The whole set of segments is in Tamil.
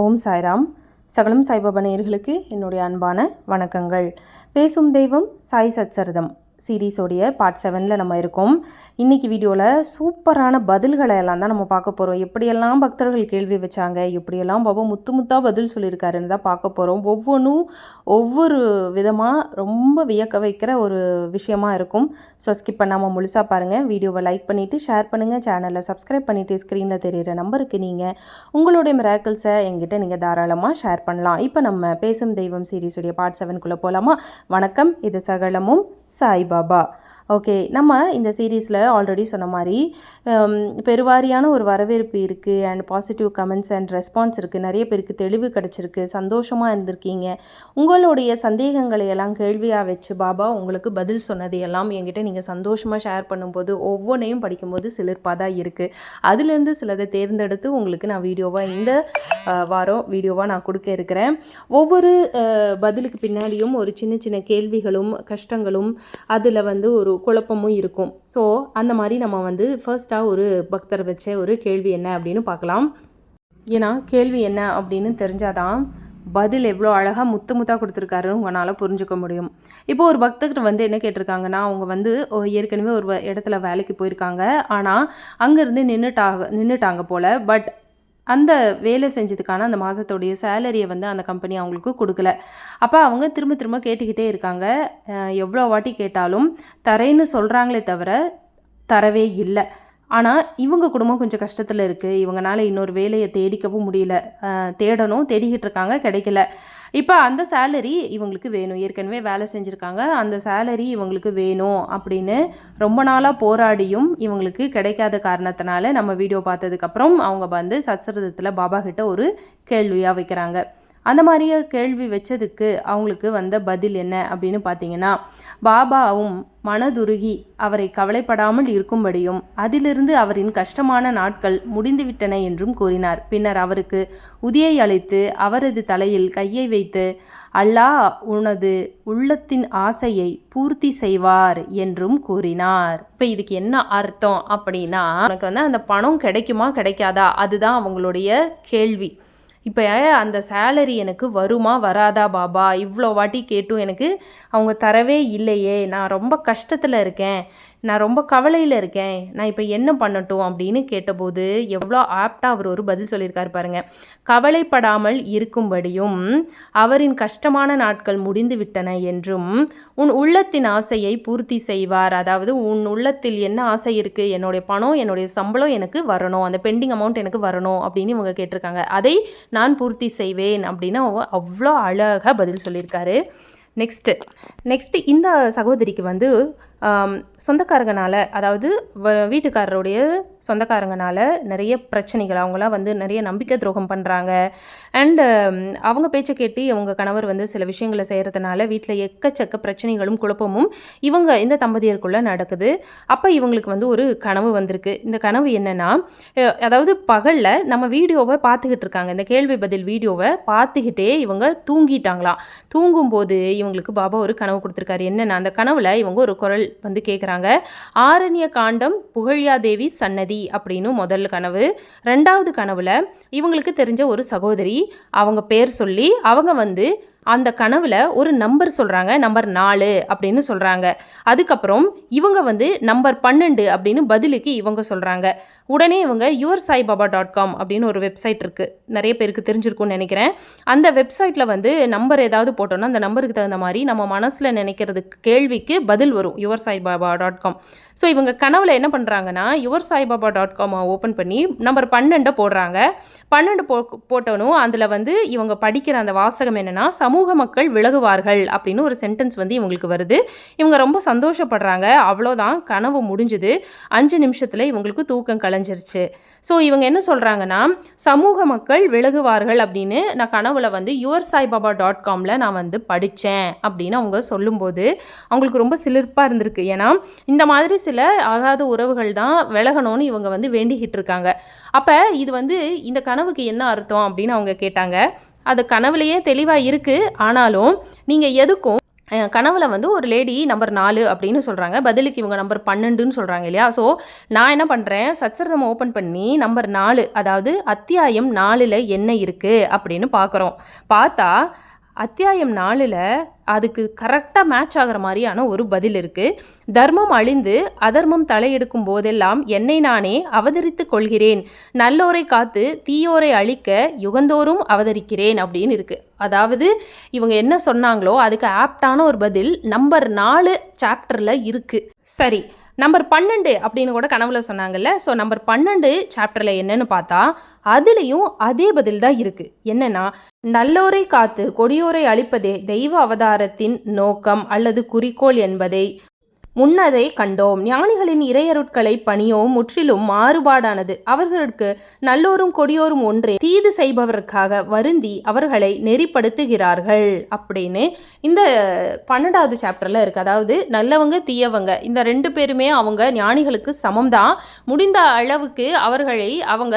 ஓம் சாய்ராம். சகலம் சாய்பாபா நேயர்களுக்கு என்னுடைய அன்பான வணக்கங்கள். பேசும் தெய்வம் சாய் சச்சரிதம். சீரீஸோடைய பார்ட் செவனில் நம்ம இருக்கோம். இன்றைக்கி வீடியோவில் சூப்பரான பதில்களை எல்லாம் தான் நம்ம பார்க்க போகிறோம் எப்படியெல்லாம் பக்தர்கள் கேள்வி வச்சாங்க எப்படியெல்லாம் பாபா முத்து முத்தாக பதில் சொல்லியிருக்காருன்னு தான் பார்க்க போகிறோம் ஒவ்வொன்றும் ஒவ்வொரு விதமாக ரொம்ப வியக்க வைக்கிற ஒரு விஷயமாக இருக்கும். ஸோ ஸ்கிப் பண்ணாமல் முழுசாக பாருங்கள் வீடியோவை லைக் பண்ணிவிட்டு ஷேர் பண்ணுங்கள் சேனலை சப்ஸ்கிரைப் பண்ணிவிட்டு ஸ்க்ரீனில் தெரியிற நம்பருக்கு நீங்கள் உங்களுடைய மிராக்கிள்ஸை எங்கிட்ட நீங்கள் தாராளமாக ஷேர் பண்ணலாம். இப்போ நம்ம பேசும் தெய்வம் சீரீஸுடைய பார்ட் செவனுக்குள்ளே போகலாமா வணக்கம். இது சகலமும் சாய் சாய்பாபா ஓகே நம்ம இந்த சீரீஸில் ஆல்ரெடி சொன்ன மாதிரி um, பெருவாரியான ஒரு வரவேற்பு இருக்குது and positive comments and response இருக்குது நிறைய பேருக்கு தெளிவு கிடச்சிருக்கு. சந்தோஷமாக இருந்திருக்கீங்க. உங்களுடைய சந்தேகங்களை எல்லாம் கேள்வியாக வச்சு பாபா உங்களுக்கு பதில் சொன்னது எல்லாம் என்கிட்ட நீங்கள் சந்தோஷமாக ஷேர் பண்ணும்போது ஒவ்வொன்றையும் படிக்கும்போது சிலிர்ப்பாக தான் இருக்குது அதுலேருந்து சிலதை தேர்ந்தெடுத்து உங்களுக்கு நான் வீடியோவாக இந்த வாரம் வீடியோவாக நான் கொடுக்க இருக்கிறேன். ஒவ்வொரு பதிலுக்கு பின்னாடியும் ஒரு சின்ன சின்ன கேள்விகளும் கஷ்டங்களும் அதில் வந்து ஒரு குழப்பமும் இருக்கும். ஸோ அந்த மாதிரி நம்ம வந்து ஃபர்ஸ்ட்டாக ஒரு பக்தர் வச்ச ஒரு கேள்வி என்ன அப்படின்னு பார்க்கலாம். ஏன்னா கேள்வி என்ன அப்படின்னு தெரிஞ்சாதான் பதில் எவ்வளோ அழகாக முத்து முத்தாக கொடுத்துருக்காருன்னு உங்களால் புரிஞ்சுக்க முடியும். இப்போ ஒரு பக்தர்கிட்ட வந்து என்ன கேட்டிருக்காங்கன்னா அவங்க வந்து ஏற்கனவே ஒரு வ- இடத்துல வேலைக்கு போயிருக்காங்க. ஆனால் அங்கேருந்து நின்றுட்டாக நின்றுட்டாங்க போல். பட் அந்த வேலை செஞ்சதுக்கான அந்த மாதத்துடைய சேலரியை வந்து அந்த கம்பெனி அவங்களுக்கு கொடுக்கல. அப்போ அவங்க திரும்ப திரும்ப கேட்டுக்கிட்டே இருக்காங்க. எவ்வளோ வாட்டி கேட்டாலும் தரேன்னு சொல்கிறாங்களே தவிர தரவே இல்லை. ஆனால் இவங்க குடும்பம் கொஞ்சம் கஷ்டத்தில் இருக்குது இவங்கனால இன்னொரு வேலையை தேடிக்கவும் முடியல. தேடணும். தேடிக்கிட்டு இருக்காங்க. கிடைக்கல. இப்போ அந்த சேலரி இவங்களுக்கு வேணும். ஏற்கனவே வேலை செஞ்சுருக்காங்க. அந்த சேலரி இவங்களுக்கு வேணும் அப்படின்னு ரொம்ப நாளாக போராடியும் இவங்களுக்கு கிடைக்காத காரணத்தினால நம்ம வீடியோ பார்த்ததுக்கப்புறம் அவங்க வந்து சச்சரதத்தில் பாபா கிட்ட ஒரு கேள்வியாக வைக்கிறாங்க. அந்த மாதிரியே கேள்வி வச்சதுக்கு அவங்களுக்கு வந்த பதில் என்ன அப்படின்னு பார்த்தீங்கன்னா பாபாவும் மனதுருகி அவரை கவலைப்படாமல் இருக்கும்படியும் அதிலிருந்து அவரின் கஷ்டமான நாட்கள் முடிந்துவிட்டன என்றும் கூறினார். பின்னர் அவருக்கு உதியை அளித்து அவரது தலையில் கையை வைத்து அல்லாஹ் உனது உள்ளத்தின் ஆசையை பூர்த்தி செய்வார் என்றும் கூறினார். இப்போ இதுக்கு என்ன அர்த்தம் அப்படின்னா உனக்கு வந்து அந்த பணம் கிடைக்குமா கிடைக்காதா? அதுதான் அவங்களுடைய கேள்வி. இப்போ அந்த சேலரி எனக்கு வருமா வராதா பாபா? இவ்வளோ வாட்டி கேட்டும் எனக்கு அவங்க தரவே இல்லையே. நான் ரொம்ப கஷ்டத்தில் இருக்கேன். நான் ரொம்ப கவலையில் இருக்கேன். நான் இப்போ என்ன பண்ணட்டும் அப்படின்னு கேட்டபோது எவ்வளோ ஆப்டாக அவர் ஒரு பதில் சொல்லியிருக்காரு பாருங்கள் கவலைப்படாமல் இருக்கும்படியும் அவரின் கஷ்டமான நாட்கள் முடிந்து விட்டன என்றும் உன் உள்ளத்தின் ஆசையை பூர்த்தி செய்வார். அதாவது உன் உள்ளத்தில் என்ன ஆசை இருக்குது என்னுடைய பணம் என்னுடைய சம்பளம் எனக்கு வரணும். அந்த பெண்டிங் அமௌண்ட் எனக்கு வரணும் அப்படின்னு இவங்க கேட்டிருக்காங்க. அதை நான் பூர்த்தி செய்வேன் அப்படின்னு அவ்வளோ அழகாக பதில் சொல்லியிருக்காரு. நெக்ஸ்ட்டு. நெக்ஸ்ட்டு இந்த சகோதரிக்கு வந்து சொந்தக்காரங்கனால் அதாவது வ- வீட்டுக்காரருடைய சொந்தக்காரங்கனால் நிறைய பிரச்சனைகள் அவங்களாம் வந்து நிறைய நம்பிக்கை துரோகம் பண்ணுறாங்க அண்டு அவங்க பேச்சை கேட்டு இவங்க கணவர் வந்து சில விஷயங்களை செய்கிறதுனால வீட்டில் எக்கச்சக்க பிரச்சனைகளும் குழப்பமும் இவங்க இந்த தம்பதியருக்குள்ளே நடக்குது. அப்போ இவங்களுக்கு வந்து ஒரு கனவு வந்திருக்கு. இந்த கனவு என்னென்னா அதாவது பகலில் நம்ம வீடியோவை பார்த்துக்கிட்டு இருக்காங்க. இந்த கேள்வி பதில் வீடியோவை பார்த்துக்கிட்டே இவங்க தூங்கிட்டாங்களாம் தூங்கும்போது இவங்களுக்கு பாபா ஒரு கனவு கொடுத்துருக்காரு. என்னென்னா அந்த கனவில் இவங்க ஒரு குரல் வந்து கேட்குறாங்க ஆரண்ய காண்டம் புகழ்யாதேவி சன்னதி அப்படின்னு முதல் கனவு. ரெண்டாவது கனவுல இவங்களுக்கு தெரிஞ்ச ஒரு சகோதரி அவங்க பேர் சொல்லி அவங்க வந்து அந்த கனவில் ஒரு நம்பர் சொல்கிறாங்க நம்பர் நாலு அப்படின்னு சொல்கிறாங்க அதுக்கப்புறம் இவங்க வந்து நம்பர் பன்னெண்டு அப்படின்னு பதிலுக்கு இவங்க சொல்கிறாங்க உடனே இவங்க யுவர் சாய்பாபா டாட் காம் அப்படின்னு ஒரு வெப்சைட் இருக்குது நிறைய பேருக்கு தெரிஞ்சிருக்கும்னு நினைக்கிறேன். அந்த வெப்சைட்டில் வந்து நம்பர் ஏதாவது போட்டோம்னா அந்த நம்பருக்கு தகுந்த மாதிரி நம்ம மனசில் நினைக்கிறதுக்கு கேள்விக்கு பதில் வரும் your Saibaba dot com so இவங்க கனவில் என்ன பண்ணுறாங்கன்னா யுவர் சாய்பாபா டாட் காமை ஓப்பன் பண்ணி நம்பர் பன்னெண்டை போடுறாங்க. பன்னெண்டு போ போட்டோனும் அதில் வந்து இவங்க படிக்கிற அந்த வாசகம் என்னென்னா சமூக மக்கள் விலகுவார்கள் அப்படின்னு ஒரு சென்டென்ஸ் வந்து இவங்களுக்கு வருது. இவங்க ரொம்ப சந்தோஷப்படுறாங்க. அவ்வளோதான் கனவு முடிஞ்சுது. அஞ்சு நிமிஷத்தில் இவங்களுக்கு தூக்கம் கலைஞ்சிருச்சு. ஸோ இவங்க என்ன சொல்கிறாங்கன்னா சமூக மக்கள் விலகுவார்கள் அப்படின்னு நான் கனவுல வந்து யுவர் சாய்பாபா டாட் காமில் நான் வந்து படித்தேன் அப்படின்னு அவங்க சொல்லும்போது அவங்களுக்கு ரொம்ப சிலிர்ப்பாக இருந்திருக்கு. ஏன்னா இந்த மாதிரி சில ஆகாத உறவுகள் தான் விலகணும்னு இவங்க வந்து வேண்டிக்கிட்டு இருக்காங்க. அப்போ இது வந்து இந்த கனவுக்கு என்ன அர்த்தம் அப்படின்னு அவங்க கேட்டாங்க. அது கனவுலையே தெளிவாக இருக்குது ஆனாலும் நீங்கள் எதுக்கும் கனவுல வந்து ஒரு லேடி நம்பர் நாலு அப்படின்னு சொல்கிறாங்க பதிலுக்கு இவங்க நம்பர் பன்னெண்டுன்னு சொல்கிறாங்க இல்லையா? ஸோ நான் என்ன பண்ணுறேன் சச்சரதம் ஓப்பன் பண்ணி நம்பர் நாலு அதாவது அத்தியாயம் நாலில் என்ன இருக்குது அப்படின்னு பார்க்குறோம் பார்த்தா அத்தியாயம் நாலில் அதுக்கு கரெக்டாக மேட்ச் ஆகிற மாதிரியான ஒரு பதில் இருக்குது தர்மம் அழிந்து அதர்மம் தலையெடுக்கும் போதெல்லாம் என்னை நானே அவதரித்து கொள்கிறேன். நல்லோரை காத்து தீயோரை அழிக்க யுகந்தோறும் அவதரிக்கிறேன் அப்படின்னு இருக்குது அதாவது இவங்க என்ன சொன்னாங்களோ அதுக்கு ஆப்டான ஒரு பதில் நம்பர் நாலு சாப்டரில் இருக்குது சரி நம்பர் பன்னெண்டு அப்படின்னு கூட கனவுல சொன்னாங்கல்ல. ஸோ நம்பர் பன்னெண்டு சாப்டரில் என்னன்னு பார்த்தா அதுலேயும் அதே பதில் தான் இருக்குது என்னென்னா நல்லோரை காத்து கொடியோரை அழிப்பதே தெய்வ அவதாரத்தின் நோக்கம் அல்லது குறிக்கோள் என்பதை முன்னதை கண்டோம். ஞானிகளின் இறையருட்களை பணியோ முற்றிலும் மாறுபாடானது. அவர்களுக்கு நல்லோரும் கொடியோரும் ஒன்றே தீது செய்பவருக்காக வருந்தி அவர்களை நெறிப்படுத்துகிறார்கள். அப்படின்னு இந்த பன்னெண்டாவது சாப்டரில் இருக்குது அதாவது நல்லவங்க தீயவங்க இந்த ரெண்டு பேருமே அவங்க ஞானிகளுக்கு சமம்தான். முடிந்த அளவுக்கு அவர்களை அவங்க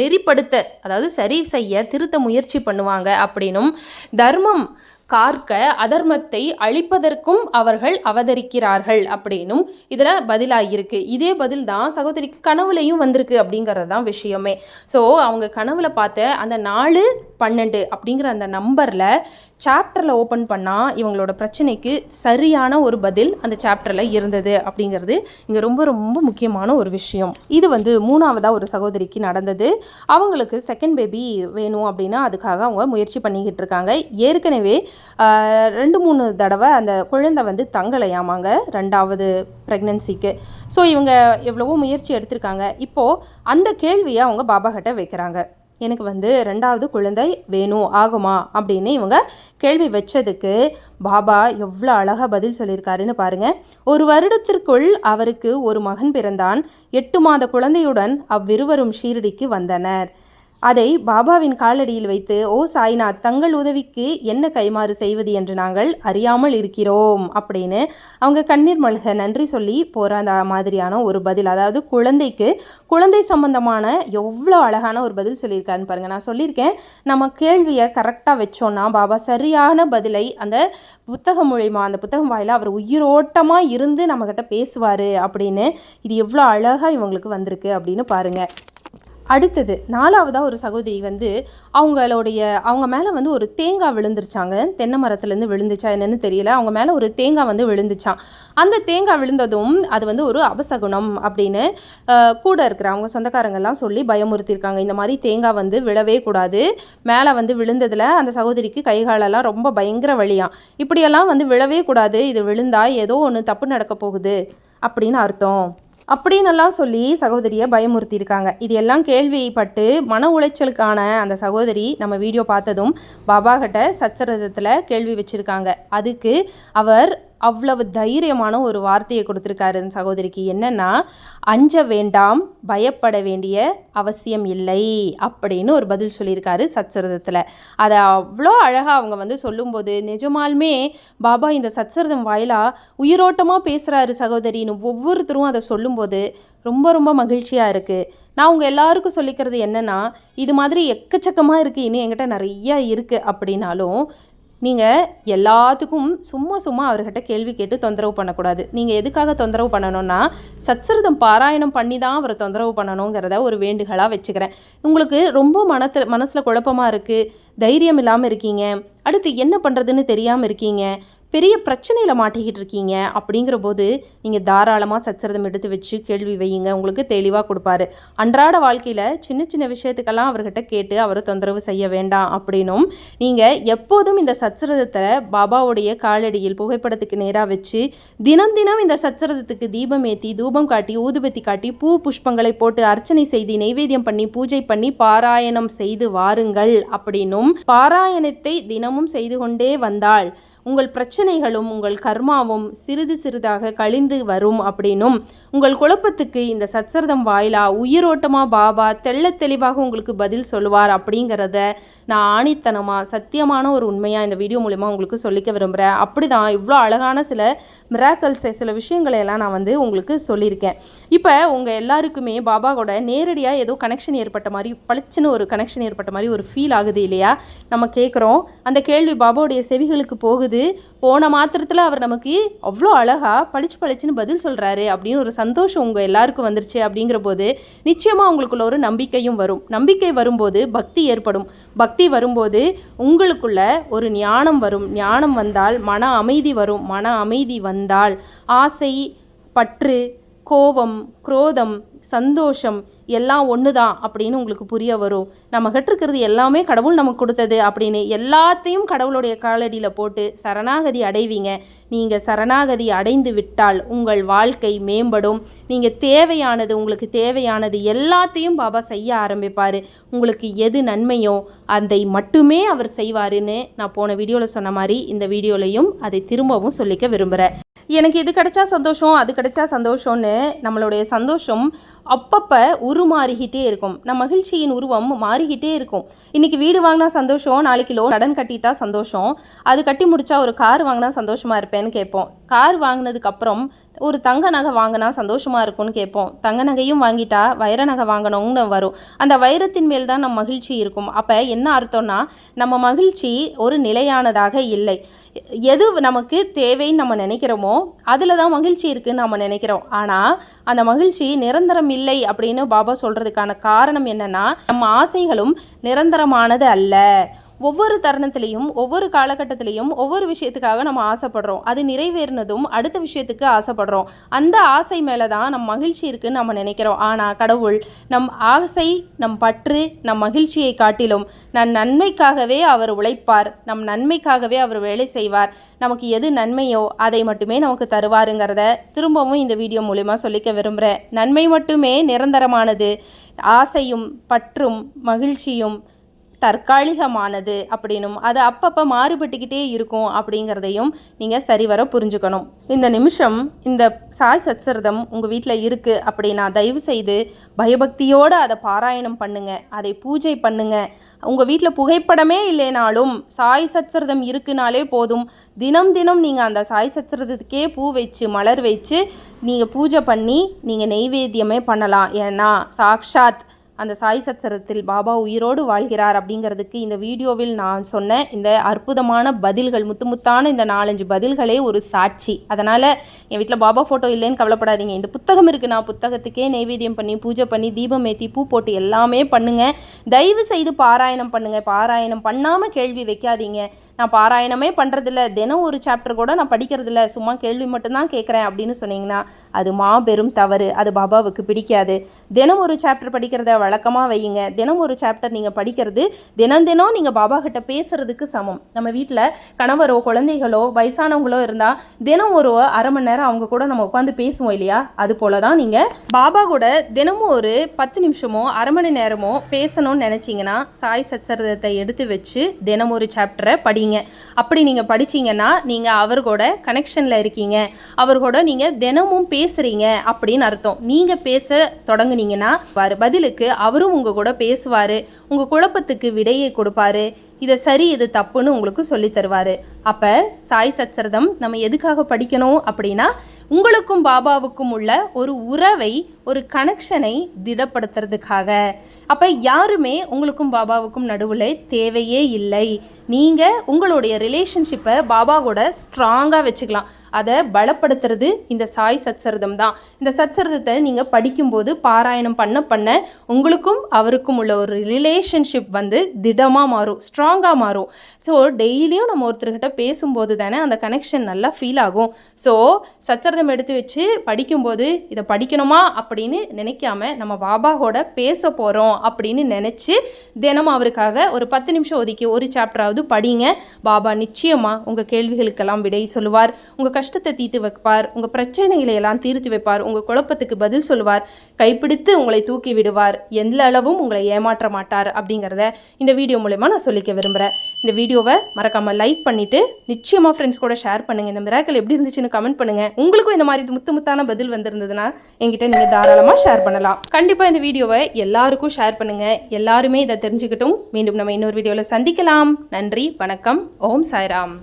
நெறிப்படுத்த அதாவது சரி செய்ய திருத்த முயற்சி பண்ணுவாங்க அப்படின்னும் தர்மம் கார்க்க அதர்மத்தை அழிப்பதற்கும் அவர்கள் அவதரிக்கிறார்கள் அப்படின்னும் இதில் பதிலாக இதே பதில் தான் சகோதரிக்கு கனவுலையும் வந்திருக்கு அப்படிங்கிறது தான் விஷயமே. ஸோ அவங்க கனவுல பார்த்த அந்த நாலு பன்னெண்டு அப்படிங்கிற அந்த நம்பரில் சாப்டரில் ஓப்பன் பண்ணால் இவங்களோட பிரச்சனைக்கு சரியான ஒரு பதில் அந்த சாப்டரில் இருந்தது அப்படிங்கிறது இங்கே ரொம்ப ரொம்ப முக்கியமான ஒரு விஷயம். இது வந்து மூணாவதாக ஒரு சகோதரிக்கு நடந்தது. அவங்களுக்கு செகண்ட் பேபி வேணும் அப்படின்னா அதுக்காக அவங்க முயற்சி பண்ணிக்கிட்டு இருக்காங்க. ஏற்கனவே ரெண்டு மூணு தடவை அந்த குழந்தை வந்து தங்கலையாமாங்க ரெண்டாவது ப்ரெக்னன்சிக்கு ஸோ இவங்க எவ்வளவோ முயற்சி எடுத்திருக்காங்க. இப்போது அந்த கேள்வியை அவங்க பாபா கிட்ட வைக்கிறாங்க. எனக்கு வந்து ரெண்டாவது குழந்தை வேணும் ஆகுமா? அப்படின்னு இவங்க கேள்வி வச்சதுக்கு பாபா எவ்வளோ அழகாக பதில் சொல்லியிருக்காருன்னு பாருங்க. ஒரு வருடத்திற்குள் அவருக்கு ஒரு மகன் பிறந்தான். எட்டு மாத குழந்தையுடன் அவ்விருவரும் ஷீரடிக்கு வந்தனர். அதை பாபாவின் காலடியில் வைத்து ஓ சாய்நாத் தங்கள் உதவிக்கு என்ன கைமாறு செய்வது என்று நாங்கள் அறியாமல் இருக்கிறோம் அப்படின்னு அவங்க கண்ணீர் மல்க நன்றி சொல்லி போகிற அந்த மாதிரியான ஒரு பதில். அதாவது குழந்தைக்கு குழந்தை சம்பந்தமான எவ்வளோ அழகான ஒரு பதில் சொல்லியிருக்காருன்னு பாருங்கள் நான் சொல்லியிருக்கேன் நம்ம கேள்வியை கரெக்டாக வச்சோன்னா பாபா சரியான பதிலை அந்த புத்தகம் மூலிமா அந்த புத்தகம் வாயில் அவர் உயிரோட்டமாக இருந்து நம்மக்கிட்ட பேசுவார் அப்படின்னு இது எவ்வளோ அழகாக இவங்களுக்கு வந்திருக்கு அப்படின்னு பாருங்கள் அடுத்தது நாலாவதாக ஒரு சகோதரி வந்து அவங்களுடைய அவங்க மேலே வந்து ஒரு தேங்காய் விழுந்துருச்சாங்க. தென்னை மரத்துலேருந்து விழுந்துச்சா என்னென்னு தெரியல. அவங்க மேலே ஒரு தேங்காய் வந்து விழுந்துச்சான் அந்த தேங்காய் விழுந்ததும் அது வந்து ஒரு அபசகுணம் அப்படின்னு கூட இருக்கிற அவங்க சொந்தக்காரங்கெல்லாம் சொல்லி பயமுறுத்தியிருக்காங்க. இந்த மாதிரி தேங்காய் வந்து விழவே கூடாது. மேலே வந்து விழுந்ததில் அந்த சகோதரிக்கு கை காலெல்லாம் ரொம்ப பயங்கர வழியாம் இப்படியெல்லாம் வந்து விழவே கூடாது. இது விழுந்தா ஏதோ ஒன்று தப்பு நடக்க போகுது அப்படின்னு அர்த்தம். அப்படின்னெல்லாம் சொல்லி சகோதரியை பயமுறுத்தியிருக்காங்க. இது எல்லாம் கேள்விப்பட்டு மன உளைச்சலுக்கான அந்த சகோதரி நம்ம வீடியோ பார்த்ததும் பாபா கிட்ட சச்சரதத்தில் கேள்வி வச்சுருக்காங்க. அதுக்கு அவர் அவ்வளவு தைரியமான ஒரு வார்த்தையை கொடுத்துருக்காரு அந்த சகோதரிக்கு. என்னன்னா அஞ்ச வேண்டாம் பயப்பட வேண்டிய அவசியம் இல்லை அப்படின்னு ஒரு பதில் சொல்லியிருக்காரு சச்சரதத்தில் அதை அவ்வளோ அழகாக அவங்க வந்து சொல்லும்போது நிஜமாலுமே பாபா இந்த சச்சரதம் வாயிலாக உயிரோட்டமாக பேசுகிறாரு சகோதரின்னு ஒவ்வொருத்தரும் அதை சொல்லும்போது ரொம்ப ரொம்ப மகிழ்ச்சியாக இருக்குது நான் உங்கள் எல்லாருக்கும் சொல்லிக்கிறது என்னென்னா இது மாதிரி எக்கச்சக்கமாக இருக்குது இன்னும் என்கிட்ட நிறையா இருக்குது அப்படின்னாலும் நீங்கள் எல்லாத்துக்கும் சும்மா சும்மா அவர்கிட்ட கேள்வி கேட்டு தொந்தரவு பண்ணக்கூடாது. நீங்கள் எதுக்காக தொந்தரவு பண்ணணும்னா சச்சரிதம் பாராயணம் பண்ணி தான் அவரை தொந்தரவு பண்ணணுங்கிறத ஒரு வேண்டுகளாக வச்சுக்கிறேன். உங்களுக்கு ரொம்ப மனத்தில் மனசில் குழப்பமாக இருக்குது தைரியம் இல்லாமல் இருக்கீங்க. அடுத்து என்ன பண்ணுறதுன்னு தெரியாமல் இருக்கீங்க. பெரிய பிரச்சனையில் மாட்டிக்கிட்டு இருக்கீங்க. அப்படிங்கிற போது நீங்கள் தாராளமாக சச்சரதம் எடுத்து வச்சு கேள்வி வையுங்க. உங்களுக்கு தெளிவாக கொடுப்பாரு. அன்றாட வாழ்க்கையில் சின்ன சின்ன விஷயத்துக்கெல்லாம் அவர்கிட்ட கேட்டு அவரை தொந்தரவு செய்ய வேண்டாம் அப்படின்னும் நீங்கள் எப்போதும் இந்த சச்சரதத்தை பாபாவுடைய காலடியில் புகைப்படத்துக்கு நேராக வச்சு தினம் தினம் இந்த சச்சரதத்துக்கு தீபம் ஏற்றி தூபம் காட்டி ஊதுபத்தி காட்டி பூ புஷ்பங்களை போட்டு அர்ச்சனை செய்து நைவேத்தியம் பண்ணி பூஜை பண்ணி பாராயணம் செய்து வாருங்கள் அப்படின்னும் பாராயணத்தை தினமும் செய்து கொண்டே வந்தாள். உங்கள் பிரச்சனைகளும் உங்கள் கர்மாவும் சிறிது சிறிதாக கழிந்து வரும் அப்படின்னும் உங்கள் குழப்பத்துக்கு இந்த சச்சரதம் வாயிலா உயிரோட்டமா பாபா தெள்ள தெளிவாக உங்களுக்கு பதில் சொல்லுவார் அப்படிங்கிறத நான் ஆணித்தனமாக சத்தியமான ஒரு உண்மையாக இந்த வீடியோ மூலிமா உங்களுக்கு சொல்லிக்க விரும்புகிறேன் அப்படி தான் இவ்வளோ அழகான சில மிராக்கல்ஸ் சில விஷயங்களை எல்லாம் நான் வந்து உங்களுக்கு சொல்லியிருக்கேன். இப்போ உங்கள் எல்லாருக்குமே பாபா கூட நேரடியாக ஏதோ கனெக்ஷன் ஏற்பட்ட மாதிரி பளிச்சுன்னு ஒரு கனெக்ஷன் ஏற்பட்ட மாதிரி ஒரு ஃபீல் ஆகுது இல்லையா? நம்ம கேட்குறோம் அந்த கேள்வி பாபாவுடைய செவிகளுக்கு போகுது. போகுது போன மாத்திரத்தில் அவர் நமக்கு அவ்வளோ அழகாக பளிச்சு பளிச்சுன்னு பதில் சொல்கிறாரு அப்படின்னு ஒரு சந்தோஷம் உங்கள் எல்லாருக்கும் வந்துருச்சு அப்படிங்கிற போது நிச்சயமாக உங்களுக்குள்ள ஒரு நம்பிக்கையும் வரும். நம்பிக்கை வரும்போது பக்தி ஏற்படும். பக்தி வரும்போது உங்களுக்குள்ள ஒரு ஞானம் வரும். ஞானம் வந்தால் மன அமைதி வரும். மன அமைதி வந்தால் ஆசை பற்று கோபம் குரோதம் சந்தோஷம் எல்லாம் ஒன்று தான் அப்படின்னு உங்களுக்கு புரிய வரும். நம்ம இருக்கிறது எல்லாமே கடவுள் நமக்கு கொடுத்தது அப்படின்னு எல்லாத்தையும் கடவுளுடைய காலடியில் போட்டு சரணாகதி அடைவீங்க. நீங்கள் சரணாகதி அடைந்து விட்டால் உங்கள் வாழ்க்கை மேம்படும். நீங்கள் தேவையானது உங்களுக்கு தேவையானது எல்லாத்தையும் பாபா செய்ய ஆரம்பிப்பார். உங்களுக்கு எது நன்மையோ அதை மட்டுமே அவர் செய்வாருன்னு நான் போன வீடியோவில் சொன்ன மாதிரி இந்த வீடியோலையும் அதை திரும்பவும் சொல்லிக்க விரும்புகிறேன் எனக்கு இது கிடைச்சா சந்தோஷம் அது கிடைச்சா சந்தோஷம்னு நம்மளுடைய சந்தோஷம் அப்பப்போ உருமாறிக்கிட்டே இருக்கும். நம் மகிழ்ச்சியின் உருவம் மாறிக்கிட்டே இருக்கும். இன்றைக்கி வீடு வாங்கினா சந்தோஷம் நாளைக்கு லோன் கடன் கட்டிட்டா சந்தோஷம். அது கட்டி முடித்தா ஒரு கார் வாங்கினா சந்தோஷமாக இருப்பேன்னு கேட்போம். கார் வாங்கினதுக்கப்புறம் ஒரு தங்க நகை வாங்கினா சந்தோஷமாக இருக்கும்னு கேட்போம். தங்க நகையும் வாங்கிட்டா வைர நகை வாங்கணும்னு வரும். அந்த வைரத்தின் மேல் தான் நம்ம மகிழ்ச்சி இருக்கும். அப்போ என்ன அர்த்தம்னா நம்ம மகிழ்ச்சி ஒரு நிலையானதாக இல்லை. எது நமக்கு தேவைன்னு நம்ம நினைக்கிறோமோ அதில் தான் மகிழ்ச்சி இருக்குதுன்னு நம்ம நினைக்கிறோம். ஆனால் அந்த மகிழ்ச்சி நிரந்தரம் இல்லை அப்படின்னு பாபா சொல்கிறதுக்கான காரணம் என்னென்னா நம்ம ஆசைகளும் நிரந்தரமானது அல்ல. ஒவ்வொரு தருணத்திலையும் ஒவ்வொரு காலகட்டத்திலையும் ஒவ்வொரு விஷயத்துக்காக நம்ம ஆசைப்படுறோம். அது நிறைவேறினதும் அடுத்த விஷயத்துக்கு ஆசைப்படுறோம். அந்த ஆசை மேலே தான் நம் மகிழ்ச்சி இருக்குன்னு நம்ம நினைக்கிறோம். ஆனால் கடவுள் நம் ஆசை நம் பற்று நம் மகிழ்ச்சியை காட்டிலும் நம் நன்மைக்காகவே அவர் உழைப்பார். நம் நன்மைக்காகவே அவர் வேலை செய்வார். நமக்கு எது நன்மையோ அதை மட்டுமே நமக்கு தருவாருங்கிறத திரும்பவும் இந்த வீடியோ மூலிமா சொல்லிக்க விரும்புகிறேன் நன்மை மட்டுமே நிரந்தரமானது. ஆசையும் பற்றும் மகிழ்ச்சியும் தற்காலிகமானது அப்படின்னும் அது அப்பப்போ மாறுபட்டுக்கிட்டே இருக்கும் அப்படிங்கிறதையும் நீங்கள் சரிவர புரிஞ்சுக்கணும். இந்த நிமிஷம் இந்த சாய் சத்சரிதம் உங்கள் வீட்டில் இருக்குது அப்படின்னா தயவு செய்து பயபக்தியோடு அதை பாராயணம் பண்ணுங்கள் அதை பூஜை பண்ணுங்கள் உங்கள் வீட்டில் புகைப்படமே இல்லைனாலும் சாய் சத்சரிதம் இருக்குனாலே போதும். தினம் தினம் நீங்கள் அந்த சாய் சத்சரிதத்துக்கே பூ வச்சு மலர் வச்சு நீங்கள் பூஜை பண்ணி நீங்கள் நெய்வேத்தியமே பண்ணலாம். ஏன்னா சாக்ஷாத் அந்த சாய் சச்சரத்தில் பாபா உயிரோடு வாழ்கிறார் அப்படிங்கிறதுக்கு இந்த வீடியோவில் நான் சொன்ன இந்த அற்புதமான பதில்கள் முத்து முத்தான இந்த நாலஞ்சு பதில்களே ஒரு சாட்சி. அதனால் என் வீட்டில் பாபா ஃபோட்டோ இல்லைன்னு கவலைப்படாதீங்க. இந்த புத்தகம் இருக்குது நான் புத்தகத்துக்கே நைவேத்தியம் பண்ணி பூஜை பண்ணி தீபம் ஏற்றி பூ போட்டு எல்லாமே பண்ணுங்கள் தயவு செய்து பாராயணம் பண்ணுங்கள் பாராயணம் பண்ணாமல் கேள்வி வைக்காதீங்க. நான் பாராயணமே பண்ணுறதில்ல தினம் ஒரு சாப்டர் கூட நான் படிக்கிறதில்ல. சும்மா கேள்வி மட்டும்தான் கேட்குறேன் அப்படின்னு சொன்னீங்கன்னா அது மாபெரும் தவறு. அது பாபாவுக்கு பிடிக்காது. தினம் ஒரு சாப்டர் படிக்கிறத வழக்கமாக வையுங்க. தினம் ஒரு சாப்டர் நீங்கள் படிக்கிறது தினம் தினம் நீங்கள் பாபா கிட்ட பேசுகிறதுக்கு சமம். நம்ம வீட்டில் கணவரோ குழந்தைகளோ வயசானவங்களோ இருந்தால் தினம் ஒரு அரை மணி நேரம் அவங்க கூட நம்ம உட்காந்து பேசுவோம் இல்லையா? அது போல தான் நீங்கள் பாபா கூட தினமும் ஒரு பத்து நிமிஷமோ அரை மணி நேரமோ பேசணும்னு நினச்சிங்கன்னா சாய் சச்சரதத்தை எடுத்து வச்சு தினம் ஒரு சாப்டரை படிங்க. படிக்கிறீங்க அப்படி நீங்கள் படிச்சீங்கன்னா நீங்கள் அவர் கூட கனெக்ஷனில் இருக்கீங்க. அவர் கூட நீங்கள் தினமும் பேசுகிறீங்க அப்படின்னு அர்த்தம். நீங்கள் பேச தொடங்குனீங்கன்னா பதிலுக்கு அவரும் உங்கள் கூட பேசுவார். உங்கள் குழப்பத்துக்கு விடையை கொடுப்பாரு. இதை சரி இது தப்புன்னு உங்களுக்கு சொல்லி தருவார். அப்போ சாய் சச்சரதம் நம்ம எதுக்காக படிக்கணும் அப்படின்னா உங்களுக்கும் பாபாவுக்கும் உள்ள ஒரு உறவை ஒரு கனெக்ஷனை திடப்படுத்துறதுக்காக. அப்போ யாருமே உங்களுக்கும் பாபாவுக்கும் நடுவில் தேவையே இல்லை. நீங்கள் உங்களுடைய ரிலேஷன்ஷிப்பை பாபாவோட ஸ்ட்ராங்காக வச்சுக்கலாம். அதை பலப்படுத்துறது இந்த சாய் சச்சரிதம் தான். இந்த சச்சரிதத்தை நீங்கள் படிக்கும்போது பாராயணம் பண்ண பண்ண உங்களுக்கும் அவருக்கும் உள்ள ஒரு ரிலேஷன்ஷிப் வந்து திடமாக மாறும் ஸ்ட்ராங்காக மாறும். ஸோ டெய்லியும் நம்ம ஒருத்தர்கிட்ட பேசும்போது தானே அந்த கனெக்ஷன் நல்லா ஃபீல் ஆகும். ஸோ சச்சரிதம் எடுத்து வச்சு படிக்கும்போது இதை படிக்கணுமா அப்படின்னு நினைக்காம நம்ம பாபாவோட பேச போகிறோம் அப்படின்னு நினச்சி தினமும் அவருக்காக ஒரு பத்து நிமிஷம் ஒதுக்கி ஒரு சாப்டராவது படிங்க. பாபா நிச்சயமாக உங்கள் கேள்விகளுக்கெல்லாம் விடை சொல்லுவார். உங்கள் கஷ்டத்தை தீர்த்து வைப்பார். உங்கள் பிரச்சனைகளை எல்லாம் தீர்த்து வைப்பார். உங்கள் குழப்பத்துக்கு பதில் சொல்லுவார். கைப்பிடித்து உங்களை தூக்கி விடுவார். எந்த அளவும் உங்களை ஏமாற்ற மாட்டார் அப்படிங்கிறத இந்த வீடியோ மூலயமா நான் சொல்லிக்க விரும்புகிறேன் இந்த வீடியோவை மறக்காமல் லைக் பண்ணிவிட்டு நிச்சயமாக ஃப்ரெண்ட்ஸ் கூட ஷேர் பண்ணுங்கள் இந்த மிராக்கள் எப்படி இருந்துச்சுன்னு கமெண்ட் பண்ணுங்கள் உங்களுக்கும் இந்த மாதிரி முத்து முத்தான பதில் வந்திருந்ததுன்னா என்கிட்ட நீங்கள் தாராளமாக ஷேர் பண்ணலாம். கண்டிப்பாக இந்த வீடியோவை எல்லாருக்கும் ஷேர் பண்ணுங்கள் எல்லாருமே இதை தெரிஞ்சுக்கிட்டும். மீண்டும் நம்ம இன்னொரு வீடியோவில் சந்திக்கலாம். நன்றி வணக்கம். ஓம் சாய்ராம்.